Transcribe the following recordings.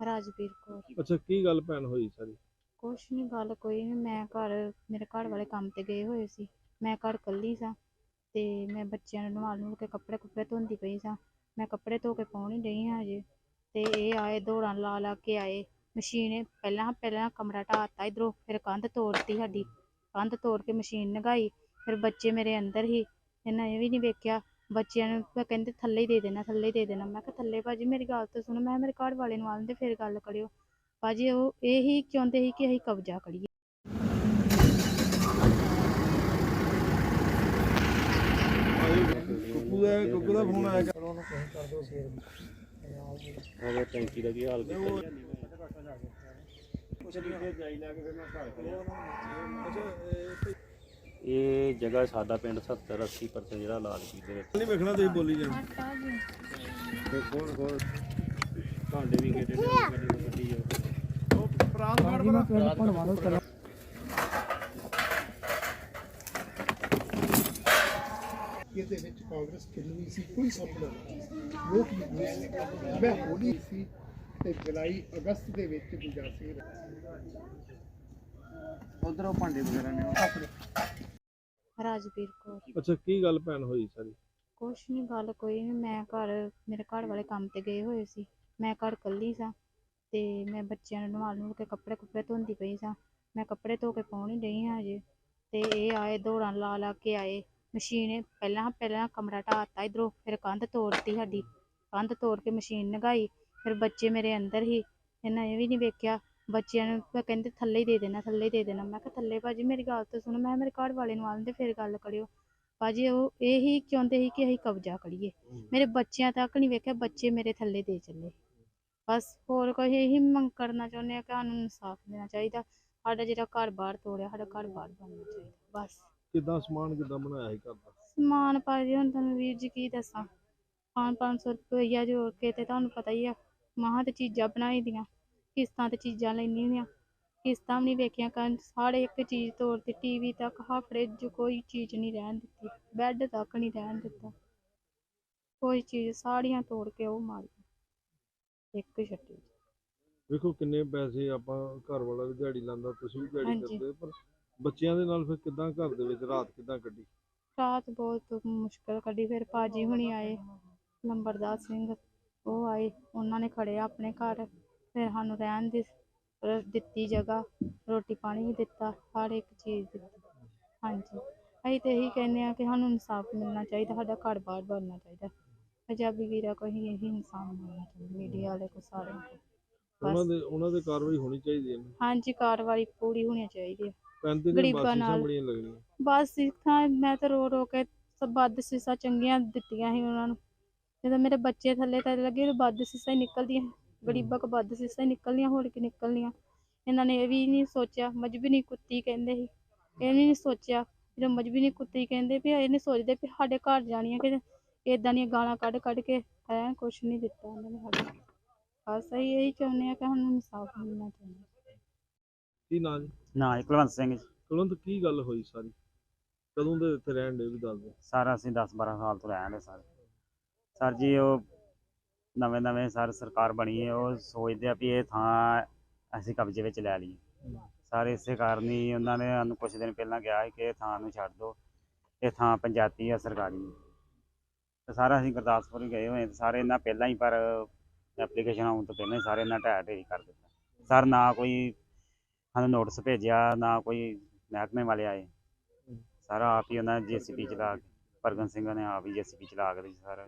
ਰਾਜਵੀਰ ਕੌਰ। ਅੱਛਾ ਕੀ ਗੱਲ ਭੈਣ ਹੋਈ ਸਾਰੀ? ਕੁਛ ਨਹੀਂ ਗੱਲ ਕੋਈ ਨਹੀਂ ਮੈਂ ਘਰ ਮੇਰੇ ਘਰ ਵਾਲੇ ਕੰਮ ਤੇ ਗਏ ਹੋਏ ਸੀ। ਮੈਂ ਘਰ ਇਕੱਲੀ ਸਾਂ ਤੇ ਮੈਂ ਬੱਚਿਆਂ ਨੂੰ ਨਵਾ ਨੂੰ ਕੇ ਕੱਪੜੇ ਕੁੱਪੜੇ ਧੋਂਦੀ ਪਈ ਸਾਂ। ਮੈਂ ਕੱਪੜੇ ਧੋ ਕੇ ਪਾਉਣ ਹੀ ਡਈ ਹਾਂ ਹਜੇ ਤੇ ਇਹ ਆਏ ਦੌੜਾਂ ਲਾ ਲਾ ਕੇ ਆਏ। ਮਸ਼ੀਨ ਪਹਿਲਾਂ ਪਹਿਲਾਂ ਕਮਰਾ ਢਾਤਾ ਇਧਰੋਂ ਫਿਰ ਕੰਧ ਤੋੜਤੀ ਸਾਡੀ। ਕੰਧ ਤੋੜ ਕੇ ਮਸ਼ੀਨ ਲਗਾਈ ਫਿਰ ਬੱਚੇ ਮੇਰੇ ਅੰਦਰ ਹੀ। ਇਹਨਾਂ ਇਹ ਵੀ ਨਹੀਂ ਵੇਖਿਆ ਬੱਚਿਆਂ ਨੂੰ ਫਿਰ ਕਹਿੰਦੇ ਥੱਲੇ ਹੀ ਦੇ ਦੇਣਾ ਥੱਲੇ ਹੀ ਦੇ ਦੇਣਾ। ਮੈਂ ਕਿਹਾ ਥੱਲੇ ਭਾਜੀ ਮੇਰੀ ਗੱਲ ਤਾਂ ਸੁਣੋ ਮੈਂ ਕਿਹਾ ਮੇਰੇ ਘਰ ਵਾਲੇ ਨੂੰ ਆਉਂਦੇ ਫਿਰ ਗੱਲ ਕਰਿਓ। ਭਾਜੀ ਉਹ ਇਹੀ ਚਾਹੁੰਦੇ ਸੀ ਕਿ ਅਸੀਂ ਕਬਜ਼ਾ ਕਰੀਏ। ਕੁੱਕੂ ਦਾ ਕੁੱਕੂ ਦਾ ਫੋਨ ਆਇਆ। ਉਹ ਟੈਂਕੀ ਦਾ ਕੀ ਹਾਲ ਕੀਤਾ ਇਹ ਜਗ੍ਹਾ ਸਾਡਾ ਪਿੰਡ 70 80% ਜਿਹੜਾ ਲਾਲ ਕੀ ਦੇ ਵਿੱਚ। ਨਹੀਂ ਵੇਖਣਾ ਤੁਸੀਂ ਬੋਲੀ ਤੇ ਕੋਣ ਕੋਣ ਤੁਹਾਡੇ ਵੀ ਕਿਹੜੇ ਨੇ ਗੱਡੀ ਗੱਡੀ ਆ ਇਹਦੇ ਵਿੱਚ ਕਾਂਗਰਸ ਕਿੰਨੀ ਸੀ ਕੋਈ ਸੁਪਨਾ ਨਹੀਂ ਲੋਕ ਮੈਂ ਹੋਣੀ ਸੀ ਤੇ ਜੁਲਾਈ ਅਗਸਤ ਦੇ ਵਿੱਚ ਗੁਜਾਸੀ ਉਧਰੋਂ ਭਾਂਡੇ ਵਗੈਰਾ ਨੇ ਆਪਣੇ ਰਾਜਵੀਰ ਕੌਰ। ਅੱਛਾ ਕੀ ਗੱਲ ਭੈਣ ਹੋਈ ਸਾਰੀ? ਕੁਛ ਨਹੀਂ ਗੱਲ ਕੋਈ ਨਹੀਂ ਮੈਂ ਘਰ ਮੇਰੇ ਘਰ ਵਾਲੇ ਕੰਮ ਤੇ ਗਏ ਹੋਏ ਸੀ। ਮੈਂ ਘਰ ਇਕੱਲੀ ਸਾਂ ਤੇ ਮੈਂ ਬੱਚਿਆਂ ਨੂੰ ਨਵਾ ਨੂੰ ਕੇ ਕੱਪੜੇ ਕੁੱਪੜੇ ਧੋਂਦੀ ਪਈ ਸਾਂ। ਮੈਂ ਕੱਪੜੇ ਧੋ ਕੇ ਪਾਉਣ ਹੀ ਡਈ ਹਾਂ ਹਜੇ। ਤੇ ਇਹ ਆਏ ਦੌੜਾਂ ਲਾ ਲਾ ਕੇ ਆਏ। ਮਸ਼ੀਨ ਪਹਿਲਾਂ ਪਹਿਲਾਂ ਕਮਰਾ ਢਾਤਾ ਇਧਰੋਂ ਫਿਰ ਕੰਧ ਤੋੜਤੀ ਸਾਡੀ। ਕੰਧ ਤੋੜ ਕੇ ਮਸ਼ੀਨ ਲਗਾਈ ਫਿਰ ਬੱਚੇ ਮੇਰੇ ਅੰਦਰ ਹੀ। ਇਹਨਾਂ ਇਹ ਵੀ ਨਹੀਂ ਵੇਖਿਆ ਬੱਚਿਆਂ ਨੂੰ ਕਹਿੰਦੇ ਥੱਲੇ ਹੀ ਦੇ ਦੇਣਾ ਥੱਲੇ ਹੀ ਦੇ ਦੇਣਾ। ਮੈਂ ਕਿਹਾ ਥੱਲੇ ਭਾਜੀ ਮੇਰੀ ਗੱਲ ਤਾਂ ਸੁਣੋ ਮੈਂ ਮੇਰੇ ਘਰ ਵਾਲੇ ਨੂੰ ਆਉਂਦੇ ਫਿਰ ਗੱਲ ਕਰਿਓ। ਭਾਜੀ ਉਹ ਇਹੀ ਚਾਹੁੰਦੇ ਸੀ ਕਿ ਅਸੀਂ ਕਬਜ਼ਾ ਕਰੀਏ। ਮੇਰੇ ਬੱਚਿਆਂ ਤੱਕ ਨਹੀਂ ਵੇਖਿਆ ਬੱਚੇ ਮੇਰੇ ਥੱਲੇ ਦੇ ਚੱਲੇ। ਬਸ ਹੋਰ ਕੋਈ ਇਹੀ ਮੰਗ ਕਰਨਾ ਚਾਹੁੰਦੇ ਆ ਕਿ ਸਾਨੂੰ ਇਨਸਾਫ ਦੇਣਾ ਚਾਹੀਦਾ। ਸਾਡਾ ਜਿਹੜਾ ਘਰ ਬਾਹਰ ਤੋੜਿਆ ਸਾਡਾ ਘਰ ਬਾਹਰ ਬਣਨਾ ਚਾਹੀਦਾ। ਬਸ। ਕਿੱਦਾਂ ਸਮਾਨ ਕਿੱਦਾਂ ਬਣਾਇਆ ਸੀ ਘਰ ਦਾ? ਸਮਾਨ ਭਾਜੀ ਹੁਣ ਤੁਹਾਨੂੰ ਵੀਰ ਜੀ ਕੀ ਦੱਸਾਂ। ਪੰਜ ਪੰਜ ਸੌ ਰੁਪਈਆ ਜੋੜ ਕੇ ਤੇ ਤੁਹਾਨੂੰ ਪਤਾ ਹੀ ਆ ਮਹਾਂ ਤੇ ਚੀਜ਼ਾਂ ਬਣਾਈ ਦੀਆਂ। ਕਿਸ਼ਤਾਂ ਤੇ ਚੀਜ਼ਾਂ ਲੈਣੀ ਦੀਆਂ ਕਿਸ਼ਤਾਂ ਵੀ ਨਹੀਂ ਵੇਖੀਆਂ ਕਰਨ ਸਾਰੇ ਇੱਕ ਚੀਜ਼ ਤੋੜਤੀ ਟੀਵੀ ਤੱਕ ਹਾਂ ਫਰਿੱਜ ਕੋਈ ਚੀਜ਼ ਨਹੀਂ ਰਹਿਣ ਦਿੱਤੀ ਬੈੱਡ ਤੱਕ ਨਹੀਂ ਰਹਿਣ ਦਿੱਤਾ। ਕੋਈ ਚੀਜ਼ ਸਾੜੀਆਂ ਤੋੜ ਕੇ ਉਹ ਮਾਰੀ ਇੱਕ ਛੱਡੀ ਵੇਖੋ ਕਿੰਨੇ ਪੈਸੇ ਆਪਾਂ ਘਰ ਵਾਲਾ ਵੀ ਦਿਹਾੜੀ ਲਾਂਦਾ ਤੁਸੀਂ ਵੀ ਦਿਹਾੜੀ ਹਾਂਜੀ। ਕਰਦੇ ਪਰ ਬੱਚਿਆਂ ਦੇ ਨਾਲ ਫਿਰ ਕਿੱਦਾਂ ਘਰ ਦੇ ਵਿੱਚ ਰਾਤ ਕਿੱਦਾਂ ਕੱਢੀ? ਰਾਤ ਬਹੁਤ ਮੁਸ਼ਕਲ ਕੱਢੀ ਫਿਰ ਪਾਜੀ ਹੁਣੀ ਆਏ ਲੰਬਰਦਾਰ ਸਿੰਘ ਉਹ ਆਏ ਉਹਨਾਂ ਨੇ ਖੜਿਆ ਆਪਣੇ ਘਰ। ਫਿਰ ਸਾਨੂੰ ਰਹਿਣ ਦੀ ਦਿੱਤੀ ਜਗ੍ਹਾ ਰੋਟੀ ਪਾਣੀ ਵੀ ਦਿੱਤਾ ਹਰ ਇੱਕ ਚੀਜ਼ ਦਿੱਤੀ। ਹਾਂਜੀ। ਅਸੀਂ ਤੇ ਇਹੀ ਕਹਿੰਦੇ ਆ ਕਿ ਸਾਨੂੰ ਇਨਸਾਫ ਮਿਲਣਾ ਚਾਹੀਦਾ ਸਾਡਾ ਘਰ ਬਾਹਰ ਬਣਨਾ ਚਾਹੀਦਾ। ਪੰਜਾਬੀ ਵੀਰਾਂ ਕੋਲ ਹੀ ਇਹੀ ਇਨਸਾਫ ਮਿਲਣਾ ਚਾਹੀਦਾ ਮੀਡੀਆ ਵਾਲੇ ਕੋ ਸਾਰਿਆਂ ਕੋਲ। ਉਹਨਾਂ ਬਸ ਦੇ ਉਹਨਾਂ ਦੇ ਕਾਰਵਾਈ ਹੋਣੀ ਚਾਹੀਦੀ ਹੈ ਹਾਂਜੀ ਕਾਰਵਾਈ ਪੂਰੀ ਹੋਣੀ ਚਾਹੀਦੀ ਹੈ। ਨੇ ਗਰੀਬਾਂ ਨਾਲ। ਬਸ ਸਿੱਖਾਂ ਮੈਂ ਤਾਂ ਰੋ ਰੋ ਕੇ ਸਭ ਵੱਧ ਸੀਸਾਂ ਚੰਗੀਆਂ ਦਿੱਤੀਆਂ ਸੀ ਉਹਨਾਂ ਨੂੰ। ਜਦੋਂ ਮੇਰੇ ਬੱਚੇ ਥੱਲੇ ਤਾਂ ਲੱਗੇ ਤਾਂ ਵੱਧ ਸੀਸਾਂ ਹੀ ਨਿਕਲਦੀਆਂ। ਗਰੀਬਾਂ ਕੋ ਵੱਧ ਸੀਸਾਂ ਹੀ ਨਿਕਲਣੀਆਂ ਹੋਰ ਕੀ ਨਿਕਲਣੀਆਂ। ਇਹਨਾਂ ਨੇ ਇਹ ਵੀ ਨਹੀਂ ਸੋਚਿਆ ਮਜਬੀ ਕੁੱਤੀ ਕਹਿੰਦੇ ਸੀ। ਇਹ ਨਹੀਂ ਸੋਚਿਆ ਜਦੋਂ ਮਜਬੀ ਕੁੱਤੀ ਕਹਿੰਦੇ ਵੀ ਇਹ ਨਹੀਂ ਸੋਚਦੇ ਵੀ ਸਾਡੇ ਘਰ ਜਾਣੀਆਂ ਕਿ ਇਦਾਂ ਦੀਆਂ ਗਾਲਾਂ ਕੱਢ ਕੱਢ ਕੇ ਐ ਕੁਛ ਨਹੀਂ ਦਿੱਤਾ ਉਹਨਾਂ ਨੇ ਸਾਡੇ ਬਸ ਅਸੀਂ ਇਹੀ ਚਾਹੁੰਦੇ ਆ ਕਿ ਸਾਨੂੰ ਇਨਸਾਫ ਮਿਲਣਾ ਚਾਹੀਦਾ। ਕੀ ਨਾਂ ਜੀ? ਨਾ ਜੀ ਕੁਲਵੰਤ ਸਿੰਘ ਜੀ। ਕੁਲਵੰਤ ਕੀ ਗੱਲ ਹੋਈ ਸਾਰੀ? ਕਦੋਂ ਦੇ ਇੱਥੇ ਰਹਿਣ ਦੇ ਵੀ ਦੱਸ ਦਿਓ। ਸਾਰਾ ਅਸੀਂ 10 12 ਸਾਲ ਤੋਂ ਰਹਿਣ ਦੇ ਸਰ। ਸਰ ਜੀ ਉਹ ਨਵੇਂ ਨਵੇਂ ਸਰ ਸਰਕਾਰ ਬਣੀ ਹੈ, ਉਹ ਸੋਚਦੇ ਆ ਵੀ ਇਹ ਥਾਂ ਅਸੀਂ ਕਬਜ਼ੇ ਵਿੱਚ ਲੈ ਲਈਏ। ਸਾਰੇ ਇਸੇ ਕਾਰਨ ਹੀ ਉਹਨਾਂ ਨੇ ਸਾਨੂੰ ਕੁਝ ਦਿਨ ਪਹਿਲਾਂ ਕਿਹਾ ਸੀ ਕਿ ਇਹ ਥਾਂ ਨੂੰ ਛੱਡ ਦਿਓ। ਇਹ ਥਾਂ ਪੰਚਾਇਤੀ ਆ, ਸਰਕਾਰੀ ਹੈ ਤੇ ਸਾਰਾ ਅਸੀਂ ਗੁਰਦਾਸਪੁਰ ਹੀ ਗਏ ਹੋਏ ਤੇ ਸਾਰੇ ਇਹਨਾਂ ਪਹਿਲਾਂ ਹੀ ਪਰ ਐਪਲੀਕੇਸ਼ਨ ਆਉਣ ਤੋਂ ਪਹਿਲਾਂ ਹੀ ਸਾਰੇ ਇਹਨਾਂ ਢਹਿ ਢੇਰੀ ਕਰ ਦਿੱਤਾ। ਸਰ ਨਾ ਕੋਈ ਸਾਨੂੰ ਨੋਟਿਸ ਭੇਜਿਆ, ਨਾ ਕੋਈ ਮਹਿਕਮੇ ਵਾਲੇ ਆਏ। ਸਾਰਾ ਆਪ ਹੀ ਉਹਨਾਂ ਜੀਸੀਪੀ ਚਲਾ ਕੇ ਪਰਗਨ ਸਿੰਘ ਨੇ ਆਪ ਹੀ ਜੀਸੀਪੀ ਚਲਾ ਕੇ ਤੇ ਸਾਰਾ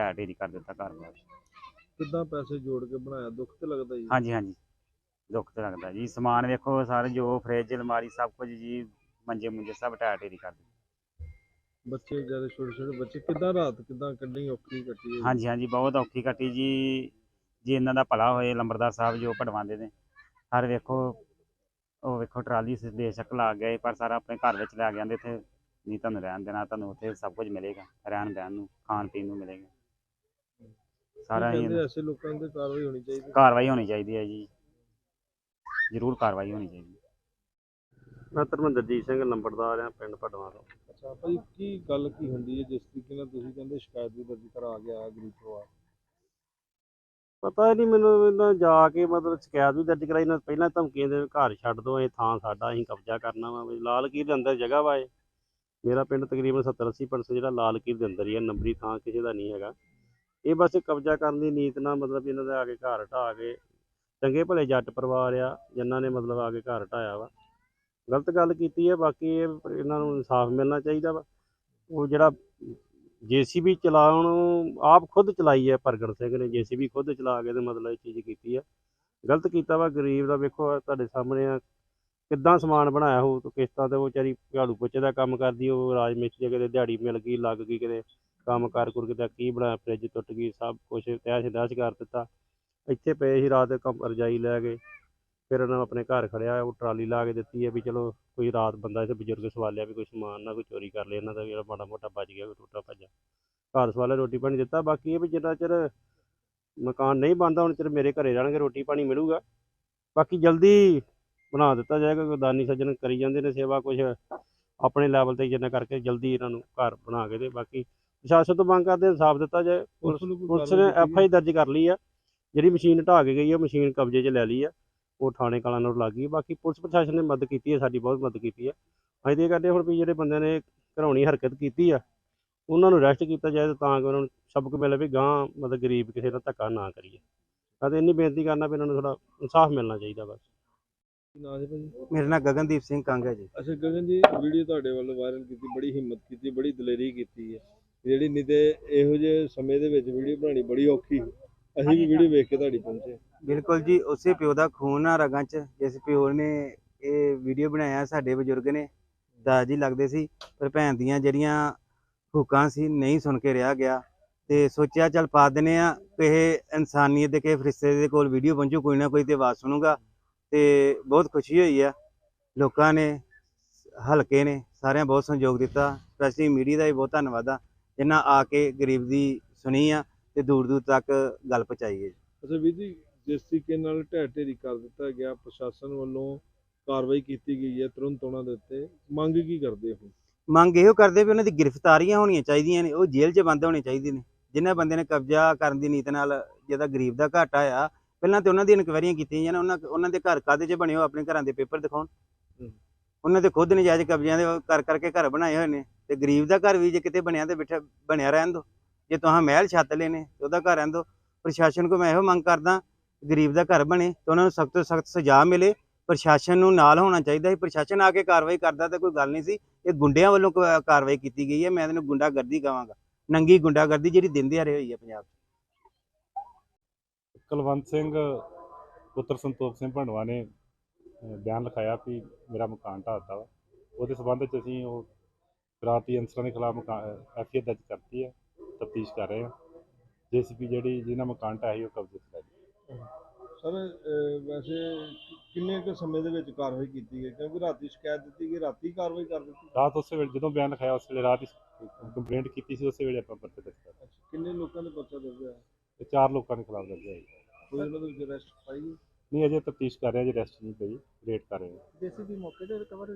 ਢਹਿ ਢੇਰੀ ਕਰ ਦਿੱਤਾ ਘਰ ਬਾਰ ਕਿੱਦਾਂ ਪੈਸੇ ਜੋੜ ਕੇ ਬਣਾਇਆ? ਦੁੱਖ ਤੇ ਲੱਗਦਾ ਜੀ? ਹਾਂਜੀ ਹਾਂਜੀ। ਦੁੱਖ ਤੇ ਲੱਗਦਾ ਜੀ। ਸਮਾਨ ਵੇਖੋ ਸਾਰੇ ਜੋ ਫ੍ਰਿਜ ਅਲਮਾਰੀ ਸਭ ਕੁਝ ਜੀ ਮੰਜੇ ਮੁੰਜੇ ਸਭ ਢਹਿ ਢੇਰੀ ਕਰ ਦਿੱਤੇ। ਬੱਚੇ ਜਿਹੜੇ ਛੋਟੇ ਛੋਟੇ ਬੱਚੇ ਕਿੱਦਾਂ ਰਾਤ ਕਿੱਦਾਂ ਕੱਢਣੀ ਔਖੀ ਕੱਟੀ ਹੈ ਹਾਂਜੀ ਹਾਂਜੀ ਬਹੁਤ ਔਖੀ ਕੱਟੀ ਜੀ। ਜੇ ਇਹਨਾਂ ਦਾ ਭਲਾ ਹੋਏ ਲੰਬਰਦਾਰ ਸਾਹਿਬ ਜੋ ਪੜਵਾਉਂਦੇ ਨੇ। ਹਰ ਵੇਖੋ ਉਹ ਵੇਖੋ ਟਰਾਲੀ ਸ- ਬੇਸ਼ੱਕ ਲਾ ਗਏ ਪਰ ਸਾਰਾ ਆਪਣੇ ਘਰ ਵਿੱਚ ਲੈ ਕੇ ਆਂਦੇ ਇੱਥੇ। ਨਹੀਂ ਤੁਹਾਨੂੰ ਰਹਿਣ ਦੇਣਾ ਤੁਹਾਨੂੰ ਉੱਥੇ ਸਭ ਕੁਝ ਮਿਲੇਗਾ। ਰਹਿਣ ਬਹਿਣ ਨੂੰ ਖਾਣ ਪੀਣ ਨੂੰ ਮਿਲੇਗਾ। ਸਾਰਾ ਹੀ ਕਹਿੰਦੇ ਐਸੇ ਲੋਕਾਂ ਤੇ ਕਾਰਵਾਈ ਹੋਣੀ ਚਾਹੀਦੀ? ਕਾਰਵਾਈ ਹੋਣੀ ਚਾਹੀਦੀ ਹੈ ਜੀ। ਜ਼ਰੂਰ ਕਾਰਵਾਈ ਹੋਣੀ ਚਾਹੀਦੀ ਹੈ। ਮੈਂ ਧਰਮਿੰਦਰਜੀਤ ਸਿੰਘ ਲੰਬੜਦਾਰ ਆ ਪਿੰਡ ਭੜਵਾਂ ਤੋਂ। ਅੱਛਾ ਭਾਈ ਕੀ ਗੱਲ ਕੀ ਹੁੰਦੀ ਹੈ ਜਿਸ ਤਰੀਕੇ ਨਾਲ ਤੁਸੀਂ ਕਹਿੰਦੇ ਸ਼ਿਕਾਇਤ ਵੀ ਦਰਜ ਕਰਾ ਗਿਆ ਗਰੀਬ ਪਰਿਵਾਰ? ਪਤਾ ਨਹੀਂ ਮੈਨੂੰ ਇਹਨਾਂ ਜਾ ਕੇ ਮਤਲਬ ਸ਼ਿਕਾਇਤ ਵੀ ਦਰਜ ਕਰਾਈ ਨਾ ਪਹਿਲਾਂ ਧਮਕੀਆਂ ਦੇ ਘਰ ਛੱਡ ਦੋ ਇਹ ਥਾਂ ਸਾਡਾ ਅਸੀਂ ਕਬਜ਼ਾ ਕਰਨਾ ਵਾ। ਵੀ ਲਾਲ ਕੀਰ ਦੇ ਅੰਦਰ ਜਗ੍ਹਾ ਵਾ ਇਹ। ਮੇਰਾ ਪਿੰਡ ਤਕਰੀਬਨ 70 80% ਜਿਹੜਾ ਲਾਲ ਕੀਰ ਦੇ ਅੰਦਰ ਹੀ ਹੈ ਨੰਬਰੀ ਥਾਂ ਕਿਸੇ ਦਾ ਨਹੀਂ ਹੈਗਾ। ਇਹ ਬਸ ਕਬਜ਼ਾ ਕਰਨ ਦੀ ਨੀਤ ਨਾਲ ਮਤਲਬ ਇਹਨਾਂ ਦੇ ਆ ਕੇ ਘਰ ਢਾਹ ਕੇ ਚੰਗੇ ਭਲੇ ਜੱਟ ਪਰਿਵਾਰ ਆ, ਜਿਨ੍ਹਾਂ ਨੇ ਮਤਲਬ ਆ ਕੇ ਘਰ ਢਾਇਆ ਵਾ। ਗਲਤ ਗੱਲ ਕੀਤੀ ਹੈ ਬਾਕੀ ਇਹ ਇਹਨਾਂ ਨੂੰ ਇਨਸਾਫ ਮਿਲਣਾ ਚਾਹੀਦਾ ਵਾ। ਉਹ ਜਿਹੜਾ ਜੀਸੀਬੀ ਚਲਾਉਣ ਆਪ ਖੁਦ ਚਲਾਈ ਹੈ ਪ੍ਰਗਟ ਸਿੰਘ ਨੇ ਜੀਸੀਬੀ ਖੁਦ ਚਲਾ ਕੇ ਤੇ ਮਤਲਬ ਇਹ ਚੀਜ਼ ਕੀਤੀ ਆ। ਗਲਤ ਕੀਤਾ ਵਾ, ਗਰੀਬ ਦਾ ਵੇਖੋ ਤੁਹਾਡੇ ਸਾਹਮਣੇ ਆ, ਕਿੱਦਾਂ ਸਮਾਨ ਬਣਾਇਆ ਹੋ ਤੇ ਕਿਸ਼ਤਾਂ ਤੇ ਉਹ ਵਿਚਾਰੀ ਝਾੜੂ ਪੋਚੇ ਦਾ ਕੰਮ ਕਰਦੀ, ਉਹ ਰਾਜ ਮਿਸਤਰੀ ਕਿਤੇ ਦਿਹਾੜੀ ਮਿਲ ਗਈ, ਲੱਗ ਗਈ ਕਿਤੇ। ਕੰਮ ਕਰ ਕੁਰ ਕਿਤੇ ਕੀ ਬਣਾਇਆ ਫ੍ਰਿਜ ਟੁੱਟ ਗਈ, ਸਭ ਕੁਝ ਤਹਿਸ ਨਹਿਸ ਕਰ ਦਿੱਤਾ। ਇੱਥੇ ਪਏ ਸੀ ਰਾਤ ਕੰਮ ਰਜਾਈ ਲੈ ਕੇ, ਫਿਰ ਉਹਨਾਂ ਆਪਣੇ ਘਰ ਖੜਿਆ, ਉਹ ਟਰਾਲੀ ਲਾ ਕੇ ਦਿੱਤੀ ਹੈ ਵੀ ਚਲੋ ਕੋਈ ਰਾਤ ਬੰਦਾ ਇੱਥੇ ਬਜ਼ੁਰਗ ਸਵਾਲਿਆ ਵੀ ਕੋਈ ਸਮਾਨ ਨਾ, ਕੋਈ ਚੋਰੀ ਕਰ ਲੇ ਇਹਨਾਂ ਦਾ ਜਿਹੜਾ ਮਾੜਾ ਮੋਟਾ ਬਚ ਗਿਆ, ਕੋਈ ਟੁੱਟਾ ਭੱਜਾ ਘਰ ਸਵਾਲਿਆ ਰੋਟੀ ਪਾਣੀ ਦਿੱਤਾ, ਬਾਕੀ ਇਹ ਵੀ ਜਿੰਨਾ ਚਿਰ ਮਕਾਨ ਨਹੀਂ ਬਣਦਾ, ਹੁਣ ਚਿਰ ਮੇਰੇ ਘਰੇ ਰਹਿਣਗੇ, ਰੋਟੀ ਪਾਣੀ ਮਿਲੂਗਾ। ਬਾਕੀ ਜਲਦੀ ਬਣਾ ਦਿੱਤਾ ਜਾਏਗਾ, ਕੋਈ ਦਾਨੀ ਸੱਜਣ ਕਰੀ ਜਾਂਦੇ ਨੇ ਸੇਵਾ ਕੁਝ ਆਪਣੇ ਲੈਵਲ ਤੇ ਜਿੰਨਾ ਕਰਕੇ ਜਲਦੀ ਇਹਨਾਂ ਨੂੰ ਘਰ ਬਣਾ ਕੇ ਦੇ, ਬਾਕੀ ਪ੍ਰਸ਼ਾਸਨ ਤੋਂ ਮੰਗ ਕਰਦੇ ਇਨਸਾਫ ਦਿੱਤਾ ਜਾਏ। ਪੁਲਿਸ ਪੁਲਿਸ ਨੇ ਐਫ ਆਈ ਦਰਜ ਕਰ ਲਈ ਆ। ਜਿਹੜੀ ਮਸ਼ੀਨ ਢਾਹ ਕੇ ਗਈ ਆ ਮਸ਼ੀਨ ਕਬਜ਼ੇ 'ਚ ਲੈ ਲਈ ਆ। ਉਹ ਥਾਣੇ ਕਾਲਾਂ ਨੂੰ ਲੱਗ ਗਈ ਬਾਕੀ ਪੁਲਿਸ ਪ੍ਰਸ਼ਾਸਨ ਨੇ ਮਦਦ ਕੀਤੀ ਹੈ ਸਾਡੀ ਬਹੁਤ ਮਦਦ ਕੀਤੀ ਹੈ ਅਸੀਂ ਤੇ ਇਹ ਕਹਿੰਦੇ ਹੁਣ ਵੀ ਜਿਹੜੇ ਬੰਦਿਆਂ ਨੇ ਘਰਾਉਣੀ ਹਰਕਤ ਕੀਤੀ ਆ ਉਹਨਾਂ ਨੂੰ ਅਰੈਸਟ ਕੀਤਾ ਜਾਏ ਤਾਂ ਕਿ ਉਹਨਾਂ ਨੂੰ ਸਬਕ ਮਿਲੇ ਵੀ ਗਾਂ ਮਤਲਬ ਗਰੀਬ ਕਿਸੇ ਨਾਲ ਧੱਕਾ ਨਾ ਕਰੀਏ। ਅਤੇ ਇੰਨੀ ਬੇਨਤੀ ਕਰਨਾ ਵੀ ਇਹਨਾਂ ਨੂੰ ਥੋੜਾ ਇਨਸਾਫ ਮਿਲਣਾ ਚਾਹੀਦਾ ਬਸ। ਕੀ ਨਾਂ ਜੀ ਭਾਜੀ? ਮੇਰਾ ਨਾਮ ਗਗਨਦੀਪ ਸਿੰਘ ਕੰਗ ਹੈ ਜੀ। ਅੱਛਾ ਗਗਨ ਜੀ ਵੀਡੀਓ ਤੁਹਾਡੇ ਵੱਲੋਂ ਵਾਇਰਲ ਕੀਤੀ ਬੜੀ ਹਿੰਮਤ ਕੀਤੀ ਬੜੀ ਦਲੇਰੀ ਕੀਤੀ ਹੈ। ਜਿਹੜੀ ਨਹੀਂ ਤੇ ਇਹੋ ਜਿਹੇ ਸਮੇਂ ਦੇ ਵਿੱਚ ਵੀਡੀਓ ਬਣਾਉਣੀ ਬੜੀ ਔਖੀ ਅਸੀਂ ਵੀ ਵੀਡੀਓ ਵੇਖ ਕੇ ਤੁਹਾਡੀ ਪਹੁੰਚੇ। ਬਿਲਕੁਲ ਜੀ ਉਸੇ ਪਿਓ ਦਾ ਖੂਨ ਆ ਰਗਾਂ 'ਚ ਜਿਸ ਪਿਓ ਨੇ ਇਹ ਵੀਡੀਓ ਬਣਾਇਆ ਸਾਡੇ ਬਜ਼ੁਰਗ ਨੇ। ਦਾਦੀ ਲੱਗਦੇ ਸੀ ਪਰ ਭੈਣ ਦੀਆਂ ਜਿਹੜੀਆਂ ਹੁਕਾਂ ਸੀ ਨਹੀਂ ਸੁਣ ਕੇ ਰਿਹਾ ਗਿਆ। ਤੇ ਸੋਚਿਆ ਚੱਲ ਪਾ ਦਿੰਨੇ ਆ ਕਿਸੇ ਇਨਸਾਨੀਅਤ ਦੇ ਕਿਸੇ ਫਰਿਸ਼ਤੇ ਦੇ ਕੋਲ ਵੀਡੀਓ ਪਹੁੰਚੂ ਕੋਈ ਨਾ ਕੋਈ ਤੇ ਆਵਾਜ਼ ਸੁਣੂਗਾ। ਤੇ ਬਹੁਤ ਖੁਸ਼ੀ ਹੋਈ ਆ। ਲੋਕਾਂ ਨੇ ਹਲਕੇ ਨੇ ਸਾਰਿਆਂ ਬਹੁਤ ਸਹਿਯੋਗ ਦਿੱਤਾ। ਸਪੈਸ਼ਲੀ ਮੀਡੀਆ ਦਾ ਵੀ ਬਹੁਤ ਧੰਨਵਾਦ ਆ। ਜਿਨ੍ਹਾਂ ਆ ਕੇ ਗਰੀਬ ਦੀ ਸੁਣੀ ਆ ਤੇ ਦੂਰ ਦੂਰ ਤੱਕ ਗੱਲ ਪਹੁੰਚਾਈ ਹੈ ਅੱਛਾ ਵੀਰ ਜੀ ਜਿਸ ਤਰੀਕੇ ਨਾਲ ਢਹਿ ਢੇਰੀ ਕਰ ਦਿੱਤਾ ਗਿਆ ਪ੍ਰਸ਼ਾਸਨ ਵੱਲੋਂ ਕਾਰਵਾਈ ਕੀਤੀ ਗਈ ਹੈ ਤੁਰੰਤ ਉਹਨਾਂ ਦੇ ਉੱਤੇ ਮੰਗ ਕੀ ਕਰਦੇ ਹੋ? ਮੰਗ ਇਹੋ ਕਰਦੇ ਵੀ ਉਹਨਾਂ ਦੀ ਗ੍ਰਿਫਤਾਰੀਆਂ ਹੋਣੀਆਂ ਚਾਹੀਦੀਆਂ ਨੇ ਉਹ ਜੇਲ੍ਹ 'ਚ ਬੰਦ ਹੋਣੇ ਚਾਹੀਦੇ ਨੇ ਜਿਨ੍ਹਾਂ ਬੰਦੇ ਨੇ ਕਬਜ਼ਾ ਕਰਨ ਦੀ ਨੀਤ ਨਾਲ ਜਿਹਦਾ ਗਰੀਬ ਦਾ ਘਾਟਾ ਆ ਪਹਿਲਾਂ ਤੇ ਉਹਨਾਂ ਦੀ ਇਨਕੁਆਇਰੀਆਂ ਕੀਤੀਆਂ ਜਾਣ ਉਹਨਾਂ ਉਹਨਾਂ ਦੇ ਘਰ ਕਾਦੇ 'ਚ ਬਣੇ ਹੋ ਆਪਣੇ ਘਰਾਂ ਦੇ ਪੇਪਰ ਦਿਖਾਉਣ। ਉਹਨਾਂ ਦੇ ਖੁਦ ਨਜਾਇਜ਼ ਕਬਜ਼ਿਆਂ ਦੇ ਕਰ ਕਰਕੇ ਘਰ ਬਣਾਏ ਹੋਏ ਨੇ। ਤੇ ਗਰੀਬ ਦਾ ਘਰ ਵੀ ਜੇ ਕਿਤੇ ਬਣਿਆ ਤੇ ਬਿਠਾ ਬਣਿਆ ਰਹਿਣ ਦੋ। ਜੇ ਤੁਹਾਂ ਮਹਿਲ ਛੱਤ ਲਏ ਤੇ ਉਹਦਾ ਘਰ ਰਹਿਣ ਦੋ। ਪ੍ਰਸ਼ਾਸਨ ਕੋ ਮੈਂ ਇਹੋ ਮੰਗ ਕਰਦਾ ਗਰੀਬ ਦਾ ਘਰ ਬਣੇ ਤੇ ਉਹਨਾਂ ਨੂੰ ਸਖਤ ਤੋਂ ਸਖਤ ਸਜ਼ਾ ਮਿਲੇ। ਪ੍ਰਸ਼ਾਸਨ ਨੂੰ ਨਾਲ ਹੋਣਾ ਚਾਹੀਦਾ ਸੀ। ਪ੍ਰਸ਼ਾਸਨ ਆ ਕੇ ਕਾਰਵਾਈ ਕਰਦਾ ਤਾਂ ਕੋਈ ਗੱਲ ਨਹੀਂ ਸੀ। ਇਹ ਗੁੰਡਿਆਂ ਵੱਲੋਂ ਕਾਰਵਾਈ ਕੀਤੀ ਗਈ ਹੈ। ਮੈਂ ਇਹਨੂੰ ਗੁੰਡਾਗਰਦੀ ਕਹਾਂਗਾ। ਨੰਗੀ ਗੁੰਡਾਗਰਦੀ ਜਿਹੜੀ ਦਿਨ ਦਿਹਾੜੇ ਹੋਈ ਹੈ ਪੰਜਾਬ ਕੁਲਵੰਤ ਸਿੰਘ, ਪੁੱਤਰ ਸੰਤੋਖ ਸਿੰਘ ਭੰਡਵਾ ਨੇ ਬਿਆਨ ਲਿਖਾਇਆ ਕਿ ਮੇਰਾ ਮਕਾਨ ਢਾਤਾ ਵਾ। ਉਹਦੇ ਸਬੰਧ ਵਿੱਚ ਅਸੀਂ ਉਹ ਰਾਤੀ ਅਨਸਰਾਂ ਦੇ ਖਿਲਾਫ ਐਫਆਈਆਰ ਦਰਜ ਕਰਤੀ ਹੈ ਤਫਤੀਸ਼ ਕਰ ਰਹੇ ਹਾਂ। ਜੇਸੀਪੀ ਜਿਹੜੀ ਜਿਹਨਾਂ ਮਕਾਨ ਸੀ ਉਹ ਕਬਜ਼ੇ 'ਚ ਲੈ ਲਈ ਸਰ ਵੈਸੇ ਕਿੰਨੇ ਕੁ ਸਮੇਂ ਦੇ ਵਿੱਚ ਕਾਰਵਾਈ ਕੀਤੀ ਗਈ? ਕਿਉਂਕਿ ਰਾਤੀ ਸ਼ਿਕਾਇਤ ਦਿੱਤੀ ਗਈ ਰਾਤੀ ਕਾਰਵਾਈ ਕਰ ਦਿੱਤੀ। ਰਾਤ ਉਸੇ ਵੇਲੇ ਜਦੋਂ ਬਿਆਨ ਲਿਖਾਇਆ ਉਸ ਵੇਲੇ ਰਾਤ ਹੀ ਕੰਪਲੇਂਟ ਕੀਤੀ ਸੀ ਉਸੇ ਵੇਲੇ ਆਪਾਂ ਪਰਚਾ ਦਰਜ ਕਰ ਅੱਛਾ ਕਿੰਨੇ ਲੋਕਾਂ ਦੇ ਪਰਚਾ ਦਰਜ ਹੋਇਆ? ਤੇ ਚਾਰ ਲੋਕਾਂ ਦੇ ਖਿਲਾਫ ਦਰਜ ਹੈ ਕੋਈ ਉਹਨਾਂ ਦੇ ਵਿੱਚ ਅਰੈਸਟ ਪਾਈ? ਗਈ ਨਹੀਂ ਅਜੇ ਤਫਤੀਸ਼ ਕਰ ਰਹੇ ਹਾਂ ਜੀ ਰੈਸਟ ਨਹੀਂ ਪਈ ਵੇਟ ਕਰ ਰਹੇ ਹਾਂ। ਜੇਸੀਬੀ ਮੌਕੇ ਤੇ ਰਿਕਵਰ